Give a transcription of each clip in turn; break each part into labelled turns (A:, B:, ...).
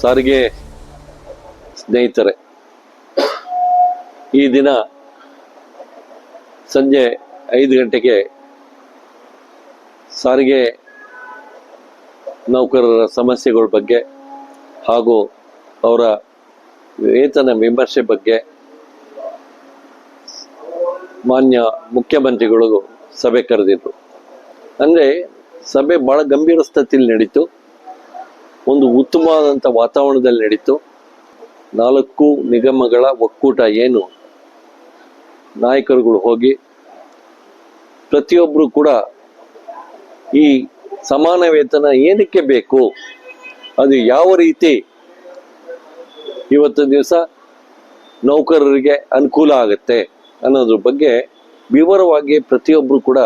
A: ಸಾರಿಗೆ ಸ್ನೇಹಿತರೆ, ಈ ದಿನ ಸಂಜೆ ಐದು ಗಂಟೆಗೆ ಸಾರಿಗೆ ನೌಕರರ ಸಮಸ್ಯೆಗಳ ಬಗ್ಗೆ ಹಾಗೂ ಅವರ ವೇತನ ವಿಮರ್ಶೆ ಬಗ್ಗೆ ಮಾನ್ಯ ಮುಖ್ಯಮಂತ್ರಿಗಳು ಸಭೆ ಕರೆದಿದ್ರು. ಅಂದರೆ ಸಭೆ ಬಹಳ ಗಂಭೀರ ಸ್ಥಿತಿಯಲ್ಲಿ ನಡೀತು. ಒಂದು ಉತ್ತಮವಾದಂಥ ವಾತಾವರಣದಲ್ಲಿ ನಡೀತು. ನಾಲ್ಕು ನಿಗಮಗಳ ಒಕ್ಕೂಟ ಏನು? ನಾಯಕರುಗಳು ಹೋಗಿ ಪ್ರತಿಯೊಬ್ಬರು ಕೂಡ ಈ ಸಮಾನ ವೇತನ ಏನಕ್ಕೆ ಬೇಕು? ಅದು ಯಾವ ರೀತಿ? ಇವತ್ತು ದಿವಸ ನೌಕರರಿಗೆ ಅನುಕೂಲ ಆಗುತ್ತೆ ಅನ್ನೋದ್ರ ಬಗ್ಗೆ ವಿವರವಾಗಿ ಪ್ರತಿಯೊಬ್ಬರು ಕೂಡ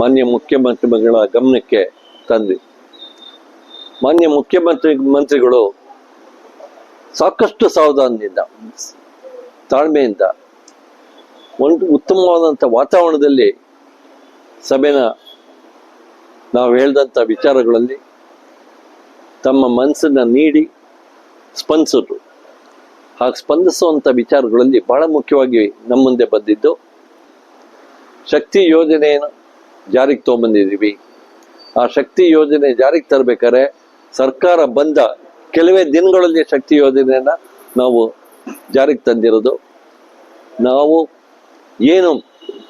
A: ಮಾನ್ಯ ಮುಖ್ಯಮಂತ್ರಿಗಳ ಗಮನಕ್ಕೆ ತಂದ್ವಿ. ಮಾನ್ಯ ಮುಖ್ಯಮಂತ್ರಿ ಮಂತ್ರಿಗಳು ಸಾಕಷ್ಟು ಸಾವಧಾನದಿಂದ, ತಾಳ್ಮೆಯಿಂದ ಒಂದು ಉತ್ತಮವಾದಂಥ ವಾತಾವರಣದಲ್ಲಿ ಸಭೆನ ನಾವು ಹೇಳ್ದಂಥ ವಿಚಾರಗಳಲ್ಲಿ ತಮ್ಮ ಮನಸ್ಸನ್ನ ನೀಡಿ ಸ್ಪಂದಿಸಿದ್ರು ಹಾಗೆ ಸ್ಪಂದಿಸುವಂಥ ವಿಚಾರಗಳಲ್ಲಿ ಬಹಳ ಮುಖ್ಯವಾಗಿ ನಮ್ಮ ಮುಂದೆ ಬಂದಿದ್ದು, ಶಕ್ತಿ ಯೋಜನೆಯನ್ನು ಜಾರಿಗೆ ತೊಗೊಂಬಂದಿದ್ದೀವಿ ಆ ಶಕ್ತಿ ಯೋಜನೆ ಜಾರಿಗೆ ತರಬೇಕಾದ್ರೆ ಸರ್ಕಾರ ಬಂದ ಕೆಲವೇ ದಿನಗಳಲ್ಲಿ ಶಕ್ತಿ ಯೋಜನೆಯನ್ನ ನಾವು ಜಾರಿಗೆ ತಂದಿರೋದು. ನಾವು ಏನು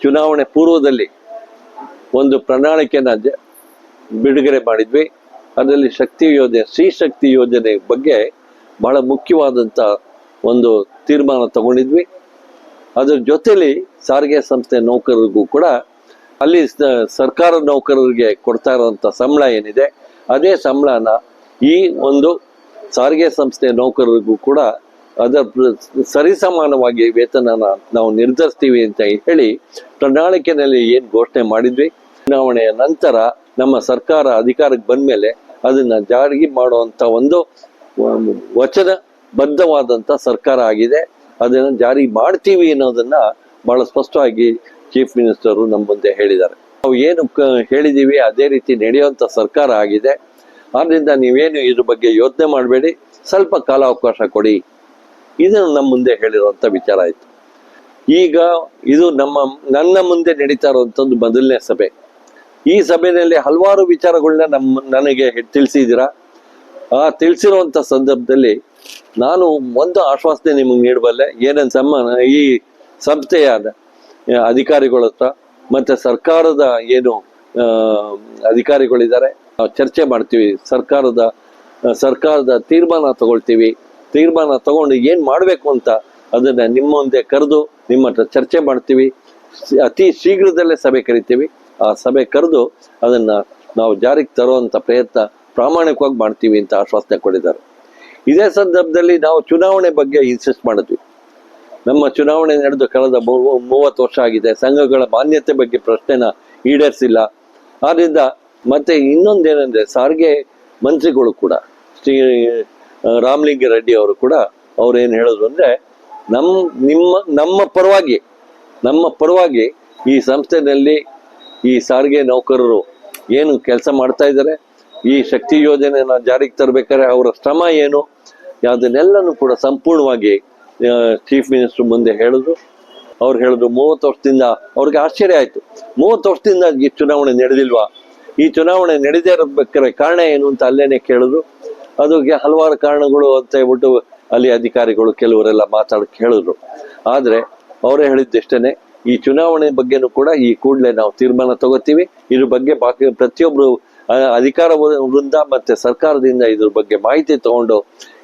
A: ಚುನಾವಣೆ ಪೂರ್ವದಲ್ಲಿ ಒಂದು ಪ್ರಣಾಳಿಕೆನ ಜ- ಬಿಡುಗಡೆ ಮಾಡಿದ್ವಿ. ಅದರಲ್ಲಿ ಶಕ್ತಿ ಯೋಜನೆ ಸ್ತ್ರೀ ಶಕ್ತಿ ಯೋಜನೆ ಬಗ್ಗೆ ಬಹಳ ಮುಖ್ಯವಾದಂಥ ಒಂದು ತೀರ್ಮಾನ ತಗೊಂಡಿದ್ವಿ. ಅದ್ರ ಜೊತೆಲಿ ಸಾರಿಗೆ ಸಂಸ್ಥೆ ನೌಕರರಿಗೂ ಕೂಡ ಅಲ್ಲಿ ಸರ್ಕಾರ ನೌಕರರಿಗೆ ಕೊಡ್ತಾ ಇರುವಂತ ಸಂಬಳ ಏನಿದೆ, ಅದೇ ಸಂಬಳನ ಈ ಒಂದು ಸಾರಿಗೆ ಸಂಸ್ಥೆ ನೌಕರರಿಗೂ ಕೂಡ ಅದರ ಸರಿಸಮಾನವಾಗಿ ವೇತನನ ನಾವು ನಿರ್ಧರಿಸ್ತೀವಿ ಅಂತ ಹೇಳಿ ಪ್ರಣಾಳಿಕೆಯಲ್ಲಿ ಏನು ಘೋಷಣೆ ಮಾಡಿದ್ವಿ. ಚುನಾವಣೆಯ ನಂತರ ನಮ್ಮ ಸರ್ಕಾರ ಅಧಿಕಾರಕ್ಕೆ ಬಂದ್ಮೇಲೆ ಅದನ್ನ ಜಾರಿಗೆ ಮಾಡುವಂತ ಒಂದು ವಚನ ಬದ್ಧವಾದಂತ ಸರ್ಕಾರ ಆಗಿದೆ. ಅದನ್ನ ಜಾರಿ ಮಾಡ್ತೀವಿ ಅನ್ನೋದನ್ನ ಬಹಳ ಸ್ಪಷ್ಟವಾಗಿ ಚೀಫ್ ಮಿನಿಸ್ಟರ್ ನಮ್ಮ ಮುಂದೆ ಹೇಳಿದ್ದಾರೆ. ನಾವು ಏನು ಹೇಳಿದೀವಿ ಅದೇ ರೀತಿ ನಡೆಯುವಂತ ಸರ್ಕಾರ ಆಗಿದೆ. ಆದ್ರಿಂದ ನೀವೇನು ಇದ್ರ ಬಗ್ಗೆ ಯೋಚನೆ ಮಾಡಬೇಡಿ. ಸ್ವಲ್ಪ ಕಾಲಾವಕಾಶ ಕೊಡಿ. ಇದನ್ನು ನಮ್ಮ ಮುಂದೆ ಹೇಳಿರುವಂತ ವಿಚಾರ ಆಯ್ತು. ಈಗ ಇದು ನಮ್ಮ ನನ್ನ ಮುಂದೆ ನಡೀತಾ ಇರುವಂತದ್ದು ಮೊದಲನೇ ಸಭೆ. ಈ ಸಭೆಯಲ್ಲಿ ಹಲವಾರು ವಿಚಾರಗಳನ್ನ ನಮ್ಮ ನನಗೆ ತಿಳಿಸಿದ್ದೀರಾ? ಆ ತಿಳಿಸಿರುವಂತ ಸಂದರ್ಭದಲ್ಲಿ ನಾನು ಒಂದು ಆಶ್ವಾಸನೆ ನಿಮಗೆ ನೀಡಬಲ್ಲೆ. ಏನಂತ ಸಮ್ಮ ಈ ಸಂಸ್ಥೆಯ ಆ, ಅಧಿಕಾರಿಗಳ ಹತ್ರ ಮತ್ತೆ ಸರ್ಕಾರದ ಏನು ಅಧಿಕಾರಿಗಳಿದ್ದಾರೆ ಚರ್ಚೆ ಮಾಡ್ತೀವಿ. ಸರ್ಕಾರದ ಸರ್ಕಾರದ ತೀರ್ಮಾನ ತಗೊಳ್ತೀವಿ. ತೀರ್ಮಾನ ತಗೊಂಡು ಏನ್ ಮಾಡ್ಬೇಕು ಅಂತ ಅದನ್ನ ನಿಮ್ಮ ಮುಂದೆ ಕರೆದು ನಿಮ್ಮ ಹತ್ರ ಚರ್ಚೆ ಮಾಡ್ತೀವಿ. ಅತಿ ಶೀಘ್ರದಲ್ಲೇ ಸಭೆ ಕರಿತೀವಿ. ಆ ಸಭೆ ಕರೆದು ಅದನ್ನ ನಾವು ಜಾರಿಗೆ ತರುವಂತ ಪ್ರಯತ್ನ ಪ್ರಾಮಾಣಿಕವಾಗಿ ಮಾಡ್ತೀವಿ ಅಂತ ಆಶ್ವಾಸನೆ ಕೊಟ್ಟಿದ್ದಾರೆ. ಇದೇ ಸಂದರ್ಭದಲ್ಲಿ ನಾವು ಚುನಾವಣೆ ಬಗ್ಗೆ ಇನ್ಸಿಸ್ಟ್ ಮಾಡಿದ್ವಿ. ನಮ್ಮ ಚುನಾವಣೆ ನಡೆದು ಕಳೆದ ಮೂವತ್ತು ವರ್ಷ ಆಗಿದೆ. ಸಂಘಗಳ ಮಾನ್ಯತೆ ಬಗ್ಗೆ ಪ್ರಶ್ನೆನ ಈಡೇರಿಸಿಲ್ಲ. ಆದ್ರಿಂದ ಮತ್ತೆ ಇನ್ನೊಂದೇನೆಂದ್ರೆ ಸಾರಿಗೆ ಮಂತ್ರಿಗಳು ಕೂಡ, ಶ್ರೀ ರಾಮಲಿಂಗ ರೆಡ್ಡಿ ಅವರು ಕೂಡ ಅವ್ರು ಏನು ಹೇಳಿದ್ರು ಅಂದ್ರೆ, ನಮ್, ನಿಮ್ಮ, ನಮ್ಮ ಪರವಾಗಿ ನಮ್ಮ ಪರವಾಗಿ ಈ ಸಂಸ್ಥೆನಲ್ಲಿ ಈ ಸಾರಿಗೆ ನೌಕರರು ಏನು ಕೆಲಸ ಮಾಡ್ತಾ ಇದ್ದಾರೆ ಈ ಶಕ್ತಿ ಯೋಜನೆನ ಜಾರಿಗೆ ತರಬೇಕಾದ್ರೆ ಅವರ ಶ್ರಮ ಏನು, ಅದನ್ನೆಲ್ಲನೂ ಕೂಡ ಸಂಪೂರ್ಣವಾಗಿ ಚೀಫ್ ಮಿನಿಸ್ಟರ್ ಮುಂದೆ ಹೇಳಿದ್ರು. ಅವ್ರು ಹೇಳಿದ್ರು ಮೂವತ್ತು ವರ್ಷದಿಂದ, ಅವ್ರಿಗೆ ಆಶ್ಚರ್ಯ ಆಯ್ತು. ಮೂವತ್ತು ವರ್ಷದಿಂದ ಈ ಚುನಾವಣೆ ನಡೆದಿಲ್ವಾ? ಈ ಚುನಾವಣೆ ನಡೆದೇ ಇರಬೇಕಾದ್ರೆ ಕಾರಣ ಏನು ಅಂತ ಅಲ್ಲೇನೆ ಕೇಳಿದ್ರು. ಅದಕ್ಕೆ ಹಲವಾರು ಕಾರಣಗಳು ಅಂತ ಹೇಳ್ಬಿಟ್ಟು ಅಲ್ಲಿ ಅಧಿಕಾರಿಗಳು ಕೆಲವರೆಲ್ಲ ಮಾತಾಡ ಹೇಳಿದ್ರು ಆದ್ರೆ ಅವರೇ ಹೇಳಿದ್ದಷ್ಟೇನೆ, ಈ ಚುನಾವಣೆ ಬಗ್ಗೆನೂ ಕೂಡ ಈ ಕೂಡಲೇ ನಾವು ತೀರ್ಮಾನ ತಗೋತೀವಿ. ಇದ್ರ ಬಗ್ಗೆ ಬಾಕಿ ಪ್ರತಿಯೊಬ್ರು ಅಧಿಕಾರ ವೃಂದ ಮತ್ತೆ ಸರ್ಕಾರದಿಂದ ಇದ್ರ ಬಗ್ಗೆ ಮಾಹಿತಿ ತಗೊಂಡು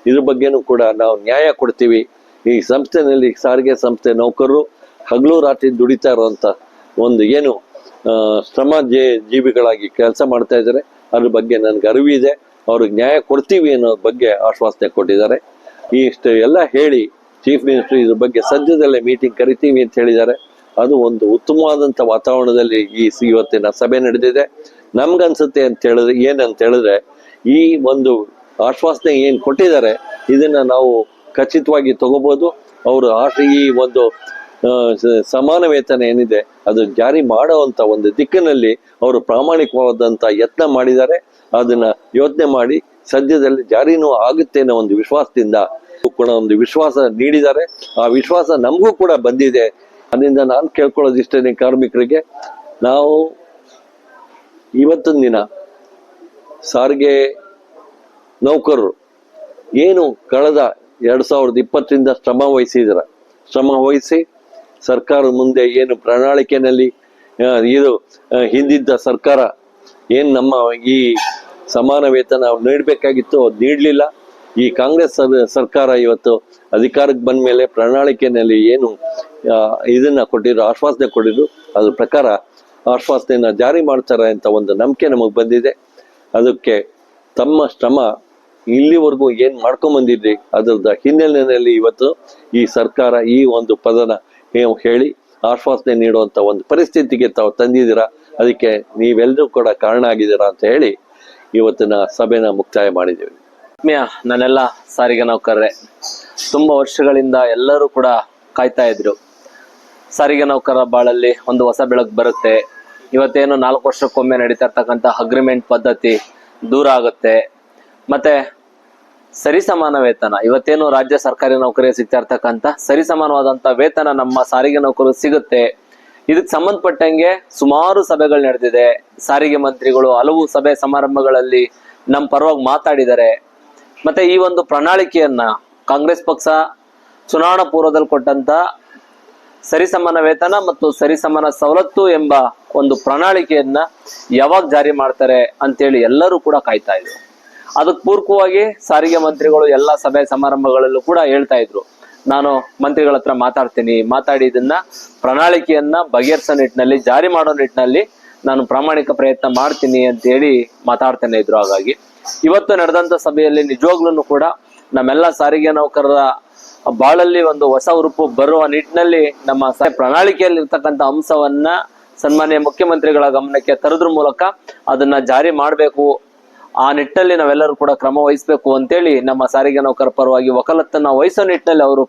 A: ಇದ್ರ ಬಗ್ಗೆನೂ ಕೂಡ ನಾವು ನ್ಯಾಯ ಕೊಡ್ತೀವಿ. ಈ ಸಂಸ್ಥೆನಲ್ಲಿ ಸಾರಿಗೆ ಸಂಸ್ಥೆ ನೌಕರರು ಹಗಲು ರಾತ್ರಿ ದುಡಿತಾ ಇರುವಂತ ಒಂದು ಏನು ಶ್ರಮ ಜೇ, ಜೀವಿಗಳಾಗಿ ಕೆಲಸ ಮಾಡ್ತಾ ಇದ್ದಾರೆ. ಅದ್ರ ಬಗ್ಗೆ ನನ್ಗೆ ಅರಿವಿದೆ ಅವ್ರಿಗೆ ನ್ಯಾಯ ಕೊಡ್ತೀವಿ ಅನ್ನೋ ಬಗ್ಗೆ ಆಶ್ವಾಸನೆ ಕೊಟ್ಟಿದ್ದಾರೆ. ಇಷ್ಟು ಎಲ್ಲ ಹೇಳಿ ಚೀಫ್ ಮಿನಿಸ್ಟರ್ ಇದ್ರ ಬಗ್ಗೆ ಸದ್ಯದಲ್ಲೇ ಮೀಟಿಂಗ್ ಕರಿತೀವಿ ಅಂತ ಹೇಳಿದ್ದಾರೆ. ಅದು ಒಂದು ಉತ್ತಮವಾದಂಥ ವಾತಾವರಣದಲ್ಲಿ ಈ ಇವತ್ತಿನ ಸಭೆ ನಡೆದಿದೆ. ನಮ್ಗನ್ಸುತ್ತೆ ಅಂತ ಹೇಳಿದ್ರೆ, ಏನಂತ ಹೇಳಿದ್ರೆ, ಈ ಒಂದು ಆಶ್ವಾಸನೆ ಏನು ಕೊಟ್ಟಿದ್ದಾರೆ, ಇದನ್ನ ನಾವು ಖಚಿತವಾಗಿ ತಗೋಬೋದು. ಅವರು ಈ ಒಂದು ಸಮಾನ ವೇತನ ಏನಿದೆ, ಅದು ಜಾರಿ ಮಾಡುವಂತ ಒಂದು ದಿಕ್ಕಿನಲ್ಲಿ ಅವರು ಪ್ರಾಮಾಣಿಕವಾದಂತ ಯತ್ನ ಮಾಡಿದ್ದಾರೆ. ಅದನ್ನ ಯೋಚನೆ ಮಾಡಿ ಸದ್ಯದಲ್ಲಿ ಜಾರಿನೂ ಆಗುತ್ತೆ ಅನ್ನೋ ಒಂದು ವಿಶ್ವಾಸದಿಂದ ಕೂಡ ಒಂದು ವಿಶ್ವಾಸ ನೀಡಿದ್ದಾರೆ. ಆ ವಿಶ್ವಾಸ ನಮಗೂ ಕೂಡ ಬಂದಿದೆ. ಅದರಿಂದ ನಾನು ಕೇಳ್ಕೊಳ್ಳೋದು ಇಷ್ಟೇ ಕಾರ್ಮಿಕರಿಗೆ. ನಾವು ಇವತ್ತಿನ ದಿನ ಸಾರಿಗೆ ನೌಕರರು ಏನು ಕಳೆದ ಎರಡ್ ಸಾವಿರದ ಇಪ್ಪತ್ತರಿಂದ ಶ್ರಮ ವಹಿಸಿದ್ರ, ಶ್ರಮ ವಹಿಸಿ ಸರ್ಕಾರದ ಮುಂದೆ ಏನು ಪ್ರಣಾಳಿಕೆನಲ್ಲಿ ಇದು ಹಿಂದಿದ್ದ ಸರ್ಕಾರ ಏನು ನಮ್ಮ ಈ ಸಮಾನ ವೇತನ ನೀಡಬೇಕಾಗಿತ್ತು ಅದು ನೀಡಲಿಲ್ಲ. ಈ ಕಾಂಗ್ರೆಸ್ ಸರ್- ಸರ್ಕಾರ ಇವತ್ತು ಅಧಿಕಾರಕ್ಕೆ ಬಂದ ಮೇಲೆ ಪ್ರಣಾಳಿಕೆನಲ್ಲಿ ಏನು ಇದನ್ನ ಕೊಟ್ಟಿದ್ರು, ಆಶ್ವಾಸನೆ ಕೊಟ್ಟಿದ್ರು, ಅದ್ರ ಪ್ರಕಾರ ಆಶ್ವಾಸನೆಯನ್ನ ಜಾರಿ ಮಾಡ್ತಾರೆ ಅಂತ ಒಂದು ನಂಬಿಕೆ ನಮಗೆ ಬಂದಿದೆ. ಅದಕ್ಕೆ ತಮ್ಮ ಶ್ರಮ ಇಲ್ಲಿವರೆಗೂ ಏನ್ ಮಾಡ್ಕೊಂಡ್ ಬಂದಿದ್ರಿ ಅದರದ ಹಿನ್ನೆಲೆಯಲ್ಲಿ ಇವತ್ತು ಈ ಸರ್ಕಾರ ಈ ಒಂದು ಪದನ ಹೇಳಿ ಆಶ್ವಾಸನೆ ನೀಡುವಂತ ಒಂದು ಪರಿಸ್ಥಿತಿಗೆ ತಾವು ತಂದಿದ್ದೀರಾ? ಅದಕ್ಕೆ ನೀವೆಲ್ಲರೂ ಕೂಡ ಕಾರಣ ಆಗಿದ್ದೀರಾ ಅಂತ ಹೇಳಿ ಇವತ್ತಿನ ಸಭೆನ ಮುಕ್ತಾಯ ಮಾಡಿದ್ದೀವಿ.
B: ಆತ್ಮೀಯ, ನನ್ನೆಲ್ಲ ಸಾರಿಗೆ ನೌಕರರೇ, ತುಂಬ ವರ್ಷಗಳಿಂದ ಎಲ್ಲರೂ ಕೂಡ ಕಾಯ್ತಾ ಇದ್ರು. ಸಾರಿಗೆ ನೌಕರರ ಬಾಳಲ್ಲಿ ಒಂದು ಹೊಸ ಬೆಳಕು ಬರುತ್ತೆ. ಇವತ್ತೇನು ನಾಲ್ಕು ವರ್ಷಕ್ಕೊಮ್ಮೆ ನಡೀತಾ ಇರ್ತಕ್ಕಂಥ ಅಗ್ರಿಮೆಂಟ್ ಪದ್ಧತಿ ದೂರ ಆಗುತ್ತೆ. ಮತ್ತೆ ಸರಿಸಮಾನ ವೇತನ. ಇವತ್ತೇನು ರಾಜ್ಯ ಸರ್ಕಾರಿ ನೌಕರಿಗೆ ಸಿಗ್ತಾ ಇರ್ತಕ್ಕಂಥ ಸರಿಸಮಾನವಾದಂತ ವೇತನ ನಮ್ಮ ಸಾರಿಗೆ ನೌಕರು ಸಿಗುತ್ತೆ. ಇದಕ್ಕೆ ಸಂಬಂಧಪಟ್ಟಂಗೆ ಸುಮಾರು ಸಭೆಗಳು ನಡೆದಿದೆ. ಸಾರಿಗೆ ಮಂತ್ರಿಗಳು ಹಲವು ಸಭೆ ಸಮಾರಂಭಗಳಲ್ಲಿ ನಮ್ಮ ಪರವಾಗಿ ಮಾತಾಡಿದ್ದಾರೆ. ಮತ್ತೆ ಈ ಒಂದು ಪ್ರಣಾಳಿಕೆಯನ್ನ ಕಾಂಗ್ರೆಸ್ ಪಕ್ಷ ಚುನಾವಣಾ ಪೂರ್ವದಲ್ಲಿ ಕೊಟ್ಟಂತ ಸರಿಸಮಾನ ವೇತನ ಮತ್ತು ಸರಿಸಮಾನ ಸವಲತ್ತು ಎಂಬ ಒಂದು ಪ್ರಣಾಳಿಕೆಯನ್ನ ಯಾವಾಗ ಜಾರಿ ಮಾಡ್ತಾರೆ ಅಂತೇಳಿ ಎಲ್ಲರೂ ಕೂಡ ಕಾಯ್ತಾ ಇದ್ರು. ಅದಕ್ಕೆ ಪೂರ್ವವಾಗಿ ಸಾರಿಗೆ ಮಂತ್ರಿಗಳು ಎಲ್ಲ ಸಭೆ ಸಮಾರಂಭಗಳಲ್ಲೂ ಕೂಡ ಹೇಳ್ತಾ ಇದ್ರು. ನಾನು ಮಂತ್ರಿಗಳ ಹತ್ರ ಮಾತಾಡ್ತೀನಿ. ಮಾತಾಡಿ ಇದನ್ನ ಪ್ರಣಾಳಿಕೆಯನ್ನ ಬಗೆಹರಿಸೋ ನಿಟ್ಟಿನಲ್ಲಿ, ಜಾರಿ ಮಾಡೋ ನಿಟ್ಟಿನಲ್ಲಿ ನಾನು ಪ್ರಾಮಾಣಿಕ ಪ್ರಯತ್ನ ಮಾಡ್ತೀನಿ ಅಂತ ಹೇಳಿ ಮಾತಾಡ್ತಾನೆ ಇದ್ರು. ಹಾಗಾಗಿ ಇವತ್ತು ನಡೆದಂತ ಸಭೆಯಲ್ಲಿ ನಿಜವಾಗ್ಲೂ ಕೂಡ ನಮ್ಮೆಲ್ಲ ಸಾರಿಗೆ ನೌಕರರ ಬಾಳಲ್ಲಿ ಒಂದು ಹೊಸ ಉರುಪು ಬರುವ ನಿಟ್ಟಿನಲ್ಲಿ ನಮ್ಮ ಪ್ರಣಾಳಿಕೆಯಲ್ಲಿ ಇರ್ತಕ್ಕಂಥ ಅಂಶವನ್ನ ಸನ್ಮಾನ್ಯ ಮುಖ್ಯಮಂತ್ರಿಗಳ ಗಮನಕ್ಕೆ ತರೋದ್ರ ಮೂಲಕ ಅದನ್ನ ಜಾರಿ ಮಾಡಬೇಕು ಆ ನಿಟ್ಟಿನಲ್ಲಿ ನಾವೆಲ್ಲರೂ ಕೂಡ ಕ್ರಮ ವಹಿಸಬೇಕು ಅಂತೇಳಿ ನಮ್ಮ ಸಾರಿಗೆ ನೌಕರ ಪರವಾಗಿ ವಕಾಲತ್ತನ್ನ ವಹಿಸೋ ನಿಟ್ಟಿನಲ್ಲಿ ಅವರು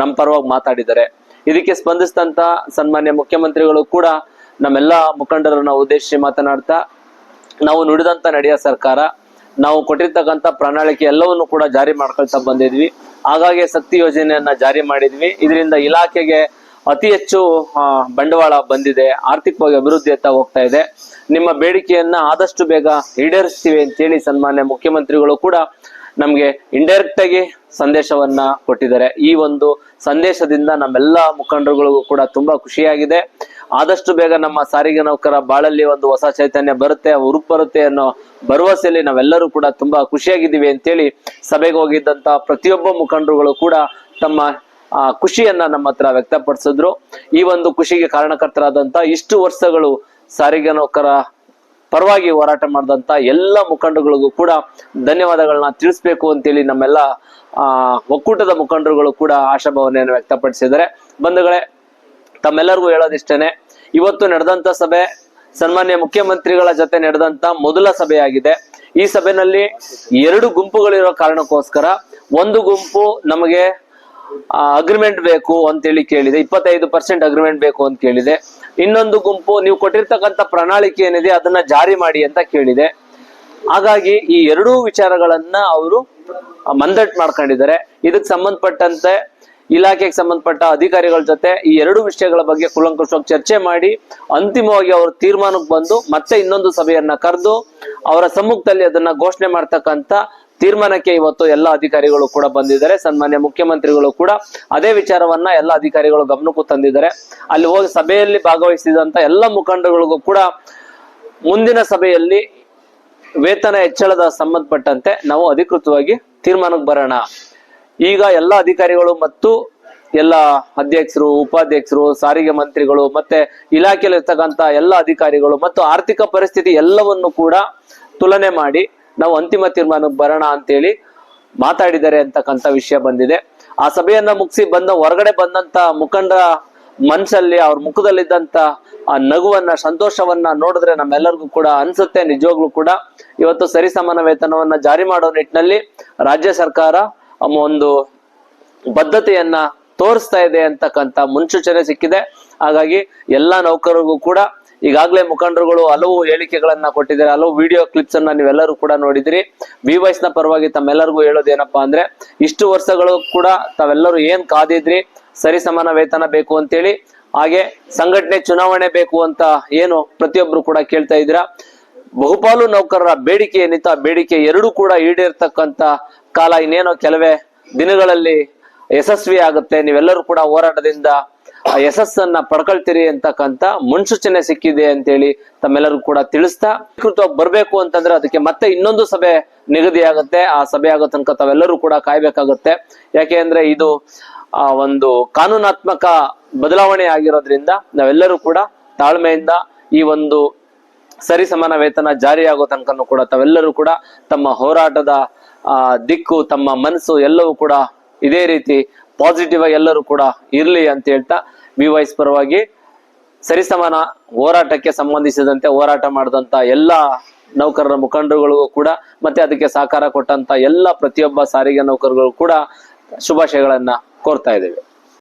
B: ನಮ್ಮ ಪರವಾಗಿ ಮಾತಾಡಿದ್ದಾರೆ. ಇದಕ್ಕೆ ಸ್ಪಂದಿಸಿದಂತ ಸನ್ಮಾನ್ಯ ಮುಖ್ಯಮಂತ್ರಿಗಳು ಕೂಡ ನಮ್ಮೆಲ್ಲ ಮುಖಂಡರನ್ನ ಉದ್ದೇಶಿಸಿ ಮಾತನಾಡ್ತಾ, ನಾವು ನುಡಿದಂತ ನಡೆಯ ಸರ್ಕಾರ, ನಾವು ಕೊಟ್ಟಿರ್ತಕ್ಕಂಥ ಪ್ರಣಾಳಿಕೆ ಎಲ್ಲವನ್ನು ಕೂಡ ಜಾರಿ ಮಾಡ್ಕೊಳ್ತಾ ಬಂದಿದ್ವಿ. ಹಾಗಾಗಿ ಶಕ್ತಿ ಯೋಜನೆಯನ್ನ ಜಾರಿ ಮಾಡಿದ್ವಿ. ಇದರಿಂದ ಇಲಾಖೆಗೆ ಅತಿ ಹೆಚ್ಚು ಬಂಡವಾಳ ಬಂದಿದೆ, ಆರ್ಥಿಕವಾಗಿ ಅಭಿವೃದ್ಧಿಯತ್ತ ಹೋಗ್ತಾ ಇದೆ. ನಿಮ್ಮ ಬೇಡಿಕೆಯನ್ನ ಆದಷ್ಟು ಬೇಗ ಈಡೇರಿಸ್ತೀವಿ ಅಂತೇಳಿ ಸನ್ಮಾನ್ಯ ಮುಖ್ಯಮಂತ್ರಿಗಳು ಕೂಡ ನಮ್ಗೆ ಇಂಡೈರೆಕ್ಟ್ ಆಗಿ ಸಂದೇಶವನ್ನ ಕೊಟ್ಟಿದ್ದಾರೆ. ಈ ಒಂದು ಸಂದೇಶದಿಂದ ನಮ್ಮೆಲ್ಲ ಮುಖಂಡರುಗಳಿಗೂ ಕೂಡ ತುಂಬಾ ಖುಷಿಯಾಗಿದೆ. ಆದಷ್ಟು ಬೇಗ ನಮ್ಮ ಸಾರಿಗೆ ನೌಕರ ಬಾಳಲ್ಲಿ ಒಂದು ಹೊಸ ಚೈತನ್ಯ ಬರುತ್ತೆ ಉರುಪರುತ್ತೆ ಅನ್ನೋ ಭರವಸೆಯಲ್ಲಿ ನಾವೆಲ್ಲರೂ ಕೂಡ ತುಂಬಾ ಖುಷಿಯಾಗಿದ್ದೀವಿ ಅಂತೇಳಿ ಸಭೆಗೆ ಹೋಗಿದ್ದಂತ ಪ್ರತಿಯೊಬ್ಬ ಮುಖಂಡರುಗಳು ಕೂಡ ತಮ್ಮ ಆ, ಖುಷಿಯನ್ನ ನಮ್ಮ ಹತ್ರ ವ್ಯಕ್ತಪಡಿಸಿದ್ರು. ಈ ಒಂದು ಖುಷಿಗೆ ಕಾರಣಕರ್ತರಾದಂತ ಇಷ್ಟು ವರ್ಷಗಳು ಸಾರಿಗೆ ನೌಕರ ಪರವಾಗಿ ಹೋರಾಟ ಮಾಡಿದಂತ ಎಲ್ಲ ಮುಖಂಡರುಗಳಿಗೂ ಕೂಡ ಧನ್ಯವಾದಗಳನ್ನ ತಿಳಿಸ್ಬೇಕು ಅಂತೇಳಿ ನಮ್ಮೆಲ್ಲ, ಆ, ಒಕ್ಕೂಟದ ಮುಖಂಡರುಗಳು ಕೂಡ ಆಶಾಭಾವನೆಯನ್ನು ವ್ಯಕ್ತಪಡಿಸಿದ್ದಾರೆ. ಬಂಧುಗಳೇ, ತಮ್ಮೆಲ್ಲರಿಗೂ ಹೇಳೋದಿಷ್ಟೇನೆ, ಇವತ್ತು ನಡೆದಂತ ಸಭೆ ಸನ್ಮಾನ್ಯ ಮುಖ್ಯಮಂತ್ರಿಗಳ ಜೊತೆ ನಡೆದಂತ ಮೊದಲ ಸಭೆಯಾಗಿದೆ. ಈ ಸಭೆನಲ್ಲಿ ಎರಡು ಗುಂಪುಗಳಿರೋ ಕಾರಣಕ್ಕೋಸ್ಕರ, ಒಂದು ಗುಂಪು ನಮಗೆ ಅಗ್ರಿಮೆಂಟ್ ಬೇಕು ಅಂತೇಳಿ ಕೇಳಿದೆ. ಇಪ್ಪತ್ತೈದು ಪರ್ಸೆಂಟ್ ಅಗ್ರಿಮೆಂಟ್ ಬೇಕು ಅಂತ ಕೇಳಿದೆ. ಇನ್ನೊಂದು ಗುಂಪು, ನೀವು ಕೊಟ್ಟಿರ್ತಕ್ಕಂಥ ಪ್ರಣಾಳಿಕೆ ಏನಿದೆ ಅದನ್ನ ಜಾರಿ ಮಾಡಿ ಅಂತ ಕೇಳಿದೆ. ಹಾಗಾಗಿ ಈ ಎರಡೂ ವಿಚಾರಗಳನ್ನ ಅವರು ಮಂದಟ್ ಮಾಡ್ಕೊಂಡಿದ್ದಾರೆ. ಇದಕ್ಕೆ ಸಂಬಂಧಪಟ್ಟಂತೆ ಇಲಾಖೆಗೆ ಸಂಬಂಧಪಟ್ಟ ಅಧಿಕಾರಿಗಳ ಜೊತೆ ಈ ಎರಡು ವಿಷಯಗಳ ಬಗ್ಗೆ ಕುಲಂಕುಷವಾಗಿ ಚರ್ಚೆ ಮಾಡಿ, ಅಂತಿಮವಾಗಿ ಅವರ ತೀರ್ಮಾನಕ್ಕೆ ಬಂದು ಮತ್ತೆ ಇನ್ನೊಂದು ಸಭೆಯನ್ನ ಕರೆದು ಅವರ ಸಮ್ಮುಖದಲ್ಲಿ ಅದನ್ನ ಘೋಷಣೆ ಮಾಡ್ತಕ್ಕಂತ ತೀರ್ಮಾನಕ್ಕೆ ಇವತ್ತು ಎಲ್ಲ ಅಧಿಕಾರಿಗಳು ಕೂಡ ಬಂದಿದ್ದಾರೆ. ಸನ್ಮಾನ್ಯ ಮುಖ್ಯಮಂತ್ರಿಗಳು ಕೂಡ ಅದೇ ವಿಚಾರವನ್ನ ಎಲ್ಲ ಅಧಿಕಾರಿಗಳು ಗಮನಕ್ಕೂ ತಂದಿದ್ದಾರೆ. ಅಲ್ಲಿ ಹೋಗಿ ಸಭೆಯಲ್ಲಿ ಭಾಗವಹಿಸಿದಂತ ಎಲ್ಲ ಮುಖಂಡಗಳಿಗೂ ಕೂಡ ಮುಂದಿನ ಸಭೆಯಲ್ಲಿ ವೇತನ ಹೆಚ್ಚಳದ ಸಂಬಂಧಪಟ್ಟಂತೆ ನಾವು ಅಧಿಕೃತವಾಗಿ ತೀರ್ಮಾನಕ್ಕೆ ಬರೋಣ. ಈಗ ಎಲ್ಲ ಅಧಿಕಾರಿಗಳು ಮತ್ತು ಎಲ್ಲ ಅಧ್ಯಕ್ಷರು, ಉಪಾಧ್ಯಕ್ಷರು, ಸಾರಿಗೆ ಮಂತ್ರಿಗಳು ಮತ್ತೆ ಇಲಾಖೆಯಲ್ಲಿ ಇರ್ತಕ್ಕಂತ ಎಲ್ಲ ಅಧಿಕಾರಿಗಳು ಮತ್ತು ಆರ್ಥಿಕ ಪರಿಸ್ಥಿತಿ ಎಲ್ಲವನ್ನು ಕೂಡ ತುಲನೆ ಮಾಡಿ ನಾವು ಅಂತಿಮ ತೀರ್ಮಾನಕ್ಕೆ ಬರೋಣ ಅಂತೇಳಿ ಮಾತಾಡಿದ್ದಾರೆ ಅಂತಕ್ಕಂಥ ವಿಷಯ ಬಂದಿದೆ. ಆ ಸಭೆಯನ್ನ ಮುಗಿಸಿ ಬಂದ ಹೊರಗಡೆ ಬಂದಂತ ಮುಖಂಡರ ಮನ್ಸಲ್ಲಿ ಅವ್ರ ಮುಖದಲ್ಲಿದ್ದಂತ ಆ ನಗುವನ್ನ, ಸಂತೋಷವನ್ನ ನೋಡಿದ್ರೆ ನಮ್ಮೆಲ್ಲರಿಗೂ ಕೂಡ ಅನ್ಸುತ್ತೆ, ನಿಜವಾಗ್ಲೂ ಕೂಡ. ಇವತ್ತು ಸರಿಸಮಾನ ವೇತನವನ್ನ ಜಾರಿ ಮಾಡೋ ನಿಟ್ಟಿನಲ್ಲಿ ರಾಜ್ಯ ಸರ್ಕಾರ ಒಂದು ಬದ್ಧತೆಯನ್ನ ತೋರಿಸ್ತಾ ಇದೆ ಅಂತಕ್ಕಂಥ ಮುನ್ಸೂಚನೆ ಸಿಕ್ಕಿದೆ. ಹಾಗಾಗಿ ಎಲ್ಲಾ ನೌಕರರಿಗೂ ಕೂಡ ಈಗಾಗಲೇ ಮುಖಂಡರುಗಳು ಹಲವು ಹೇಳಿಕೆಗಳನ್ನ ಕೊಟ್ಟಿದ್ದಾರೆ, ಹಲವು ವಿಡಿಯೋ ಕ್ಲಿಪ್ಸ್ ಅನ್ನ ನೀವೆಲ್ಲರೂ ಕೂಡ ನೋಡಿದಿರಿ. ವಿ ವೈಸ್ನ ಪರವಾಗಿ ತಮ್ಮೆಲ್ಲರಿಗೂ ಹೇಳೋದೇನಪ್ಪಾ ಅಂದ್ರೆ, ಇಷ್ಟು ವರ್ಷಗಳು ಕೂಡ ತಾವೆಲ್ಲರೂ ಏನ್ ಕಾದಿದ್ರಿ, ಸರಿ ಸಮಾನ ವೇತನ ಬೇಕು ಅಂತೇಳಿ, ಹಾಗೆ ಸಂಘಟನೆ ಚುನಾವಣೆ ಬೇಕು ಅಂತ ಏನು ಪ್ರತಿಯೊಬ್ರು ಕೂಡ ಕೇಳ್ತಾ ಇದ್ರ ಬಹುಪಾಲು ನೌಕರರ ಬೇಡಿಕೆ ಏನಿತ್ತು ಬೇಡಿಕೆ ಎರಡೂ ಕೂಡ ಈಡೇರ್ತಕ್ಕಂತ ಕಾಲ ಇನ್ನೇನೋ ಕೆಲವೇ ದಿನಗಳಲ್ಲಿ ಯಶಸ್ವಿ ಆಗುತ್ತೆ ನೀವೆಲ್ಲರೂ ಕೂಡ ಹೋರಾಟದಿಂದ ಆ ಯಶಸ್ಸನ್ನ ಪಡ್ಕೊಳ್ತೀರಿ ಅಂತಕ್ಕಂತ ಮುನ್ಸೂಚನೆ ಸಿಕ್ಕಿದೆ ಅಂತೇಳಿ ತಮ್ಮೆಲ್ಲರೂ ಕೂಡ ತಿಳಿಸ್ತಾ ಅಧಿಕೃತವಾಗಿ ಬರ್ಬೇಕು ಅಂತಂದ್ರೆ ಅದಕ್ಕೆ ಮತ್ತೆ ಇನ್ನೊಂದು ಸಭೆ ನಿಗದಿ ಆಗುತ್ತೆ ಆ ಸಭೆ ಆಗೋ ತನಕ ತಾವೆಲ್ಲರೂ ಕೂಡ ಕಾಯ್ಬೇಕಾಗತ್ತೆ. ಯಾಕೆ ಅಂದ್ರೆ ಇದು, ಆ, ಒಂದು ಕಾನೂನಾತ್ಮಕ ಬದಲಾವಣೆ ಆಗಿರೋದ್ರಿಂದ ನಾವೆಲ್ಲರೂ ಕೂಡ ತಾಳ್ಮೆಯಿಂದ ಈ ಒಂದು ಸರಿ ಸಮಾನ ವೇತನ ಜಾರಿಯಾಗೋ ತನಕನೂ ಕೂಡ ತಾವೆಲ್ಲರೂ ಕೂಡ ತಮ್ಮ ಹೋರಾಟದ, ಆ, ದಿಕ್ಕು, ತಮ್ಮ ಮನಸ್ಸು ಎಲ್ಲವೂ ಕೂಡ ಇದೇ ರೀತಿ ಪಾಸಿಟಿವ್ ಆಗಿ ಎಲ್ಲರೂ ಕೂಡ ಇರಲಿ ಅಂತ ಹೇಳ್ತಾ ವಿ ವೈಸ್ ಪರವಾಗಿ ಸರಿಸಮಾನ ಹೋರಾಟಕ್ಕೆ ಸಂಬಂಧಿಸಿದಂತೆ ಹೋರಾಟ ಮಾಡಿದಂತ ಎಲ್ಲ ನೌಕರರ ಮುಖಂಡರುಗಳಿಗೂ ಕೂಡ ಮತ್ತೆ ಅದಕ್ಕೆ ಸಹಕಾರ ಕೊಟ್ಟಂತ ಎಲ್ಲ ಪ್ರತಿಯೊಬ್ಬ ಸಾರಿಗೆ ನೌಕರರು ಕೂಡ ಶುಭಾಶಯಗಳನ್ನ ಕೋರ್ತಾ ಇದ್ದೇವೆ.